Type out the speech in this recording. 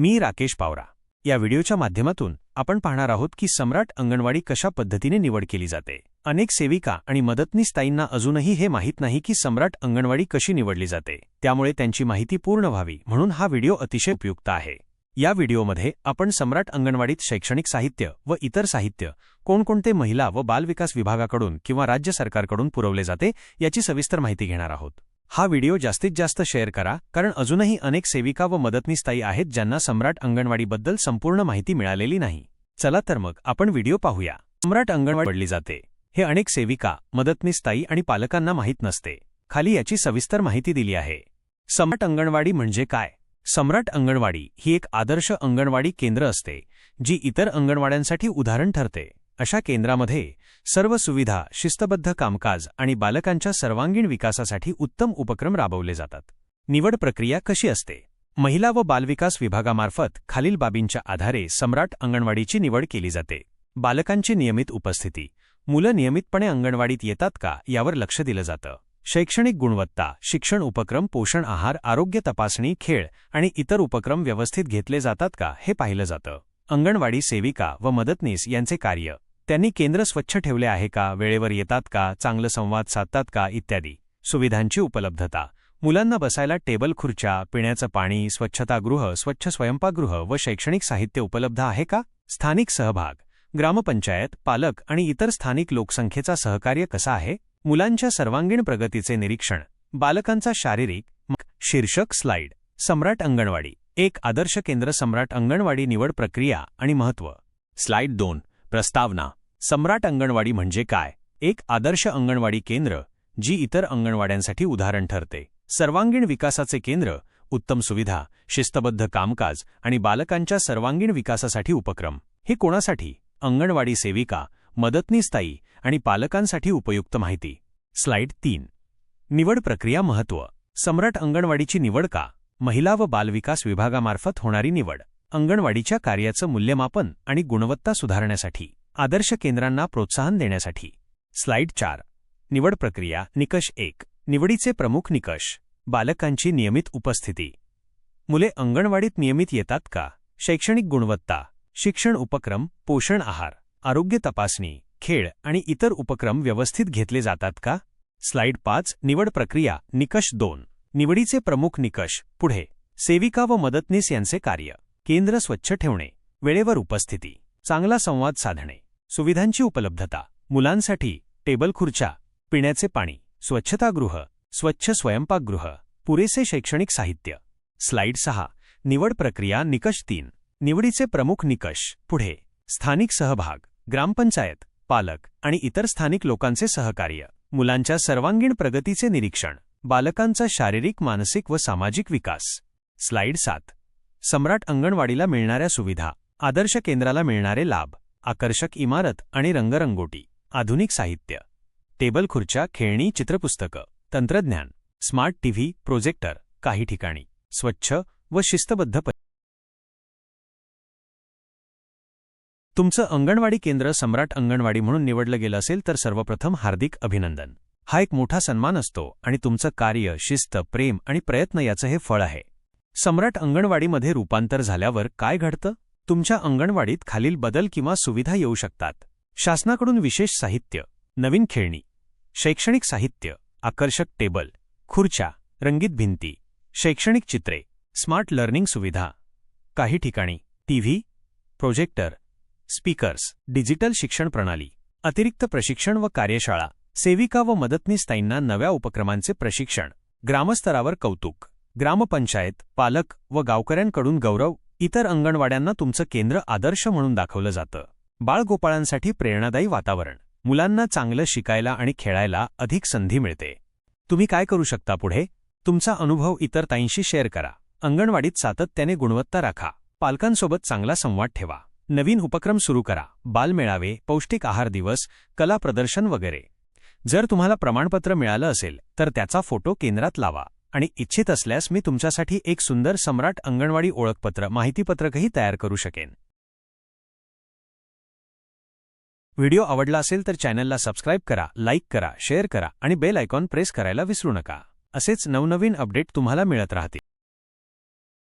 मी राकेश पावरा. या व्हिडिओच्या माध्यमातून आपण पाहणार आहोत की सम्राट अंगणवाडी कशा पद्धतीने निवड केली जाते. अनेक सेविका आणि मदतनीस ताईंना अजूनही हे माहीत नाही की सम्राट अंगणवाडी कशी निवडली जाते. त्यामुळे त्यांची माहिती पूर्ण व्हावी म्हणून हा व्हिडिओ अतिशय उपयुक्त आहे. या व्हिडिओमध्ये आपण सम्राट अंगणवाडीत शैक्षणिक साहित्य व इतर साहित्य कोणकोणते महिला व बालविकास विभागाकडून किंवा राज्य सरकारकडून पुरवले जाते याची सविस्तर माहिती घेणार आहोत. हा व्हिडिओ जास्तीत जास्त शेअर करा कारण अजूनही अनेक सेविका व मदतनीसताई आहेत ज्यांना सम्राट अंगणवाडीबद्दल संपूर्ण माहिती मिळालेली नाही. चला तर मग आपण व्हिडिओ पाहूया. सम्राट अंगणवाडी पडली जाते. हे अनेक सेविका मदतनीसताई आणि पालकांना माहीत नसते. खाली याची सविस्तर माहिती दिली आहे. सम्राट अंगणवाडी म्हणजे काय? सम्राट अंगणवाडी ही एक आदर्श अंगणवाडी केंद्र असते जी इतर अंगणवाड्यांसाठी उदाहरण ठरते. अशा केंद्रामध्ये सर्व सुविधा शिस्तबद्ध कामकाज आणि बालकांच्या सर्वांगीण विकासासाठी उत्तम उपक्रम राबवले जातात. निवड प्रक्रिया कशी असते? महिला व बालविकास विभागामार्फत खालील बाबींच्या आधारे सम्राट अंगणवाडीची निवड केली जाते. बालकांची नियमित उपस्थिती. मुलं नियमितपणे अंगणवाडीत येतात का यावर लक्ष दिलं जातं. शैक्षणिक गुणवत्ता शिक्षण उपक्रम पोषण आहार आरोग्य तपासणी खेळ आणि इतर उपक्रम व्यवस्थित घेतले जातात का हे पाहिलं जातं. अंगणवाडी सेविका व मदतनीस यांचे कार्य. त्यांनी केंद्र स्वच्छ ठेवले आहे का वेळेवर येतात का चांगलं संवाद साधतात का इत्यादी. सुविधांची उपलब्धता. मुलांना बसायला टेबल खुर्च्या पिण्याचं पाणी स्वच्छतागृह स्वच्छ स्वयंपाकगृह व शैक्षणिक साहित्य उपलब्ध आहे का? स्थानिक सहभाग. ग्रामपंचायत पालक आणि इतर स्थानिक लोकसंख्येचा सहकार्य कसा आहे? मुलांच्या सर्वांगीण प्रगतीचे निरीक्षण. बालकांचा शारीरिक शीर्षक स्लाइड. सम्राट अंगणवाडी. एक आदर्श केंद्र सम्राट अंगणवाडी निवड प्रक्रिया आणि महत्त्व. स्लाइड दोन. प्रस्तावना. सम्राट अंगणवाडी म्हणजे काय? एक आदर्श अंगणवाडी केंद्र जी इतर अंगणवाड्यांसाठी उदाहरण ठरते. सर्वांगीण विकासाचे केंद्र उत्तम सुविधा शिस्तबद्ध कामकाज आणि बालकांच्या सर्वांगीण विकासासाठी उपक्रम. हे कोणासाठी? अंगणवाडी सेविका मदतनीस्ताई आणि पालकांसाठी उपयुक्त माहिती. स्लाइड तीन. निवड प्रक्रिया महत्त्व सम्राट अंगणवाडीची निवड का? महिला व बालविकास विभागामार्फत होणारी निवड. अंगणवाडीच्या कार्याचं मूल्यमापन आणि गुणवत्ता सुधारण्यासाठी आदर्श केंद्रांना प्रोत्साहन देण्यासाठी. स्लाइड चार. निवड प्रक्रिया निकष एक. निवडीचे प्रमुख निकष. बालकांची नियमित उपस्थिती. मुले अंगणवाडीत नियमित येतात का? शैक्षणिक गुणवत्ता. शिक्षण उपक्रम पोषण आहार. आरोग्य तपासणी. खेळ आणि इतर उपक्रम व्यवस्थित घेतले जातात का? स्लाइड पाच. निवड प्रक्रिया निकष दोन. निवडीचे प्रमुख निकष. पुढे. सेविका व मदतनीस यांचे कार्य. केंद्र स्वच्छ ठेवणे वेळेवर उपस्थिती चांगला संवाद साधणे सुविधांची उपलब्धता मुलांसाठी टेबल खुर्च्या पिण्याचे पाणी स्वच्छतागृह स्वच्छ स्वयंपाकगृह पुरेसे शैक्षणिक साहित्य. स्लाइड सहा निवड प्रक्रिया निकष तीन निवडीचे प्रमुख निकष पुढे स्थानिक सहभाग ग्रामपंचायत पालक आणि इतर स्थानिक लोकांचे सहकार्य मुलांच्या सर्वांगीण प्रगतीचे निरीक्षण बालकांचा शारीरिक मानसिक व सामाजिक विकास. स्लाइड सात सम्राट अंगणवाडीला मिळणाऱ्या सुविधा आदर्श केंद्राला मिळणारे लाभ आकर्षक इमारत आणि रंगरंगोटी आधुनिक साहित्य टेबल खुर्च्या खेळणी चित्रपुस्तकं तंत्रज्ञान स्मार्ट टीव्ही प्रोजेक्टर काही ठिकाणी स्वच्छ व शिस्तबद्ध तुमचं अंगणवाडी केंद्र सम्राट अंगणवाडी म्हणून निवडलं गेलं असेल तर सर्वप्रथम हार्दिक अभिनंदन. हा एक मोठा सन्मान असतो आणि तुमचं कार्य शिस्त प्रेम आणि प्रयत्न याचं हे फळ आहे. सम्राट अंगणवाडीमध्ये रूपांतर झाल्यावर काय घडतं? तुमच्या अंगणवाडीत खालील बदल किंवा सुविधा येऊ शकतात. शासनाकडून विशेष साहित्य नवीन खेळणी शैक्षणिक साहित्य आकर्षक टेबल खुर्च्या रंगीत भिंती शैक्षणिक चित्रे स्मार्ट लर्निंग सुविधा काही ठिकाणी टीव्ही प्रोजेक्टर स्पीकर्स डिजिटल शिक्षण प्रणाली अतिरिक्त प्रशिक्षण व कार्यशाळा सेविका व मदतनीस्ताईंना नव्या उपक्रमांचे प्रशिक्षण ग्रामस्तरावर कौतुक. ग्रामपंचायत पालक व गावकऱ्यांकडून गौरव इतर अंगणवाड्यांना तुमचं केंद्र आदर्श म्हणून दाखवलं जातं. बाळगोपाळांसाठी प्रेरणादायी वातावरण. मुलांना चांगलं शिकायला आणि खेळायला अधिक संधी मिळते. तुम्ही काय करू शकता पुढे? तुमचा अनुभव इतर ताईंशी शेअर करा. अंगणवाडीत सातत्याने गुणवत्ता राखा. पालकांसोबत चांगला संवाद ठेवा. नवीन उपक्रम सुरू करा. बालमेळावे पौष्टिक आहार दिवस कला प्रदर्शन वगैरे. जर तुम्हाला प्रमाणपत्र मिळालं असेल तर त्याचा फोटो केंद्रात लावा. आणि इच्छित असल्यास मी तुमच्यासाठी एक सुंदर सम्राट अंगणवाडी ओळखपत्र माहितीपत्रकही तयार करू शकेन. व्हिडिओ आवडला असेल तर चॅनलला सबस्क्राईब करा लाईक करा शेअर करा आणि बेल आयकॉन प्रेस करायला विसरू नका. असेच नवनवीन अपडेट तुम्हाला मिळत राहतील.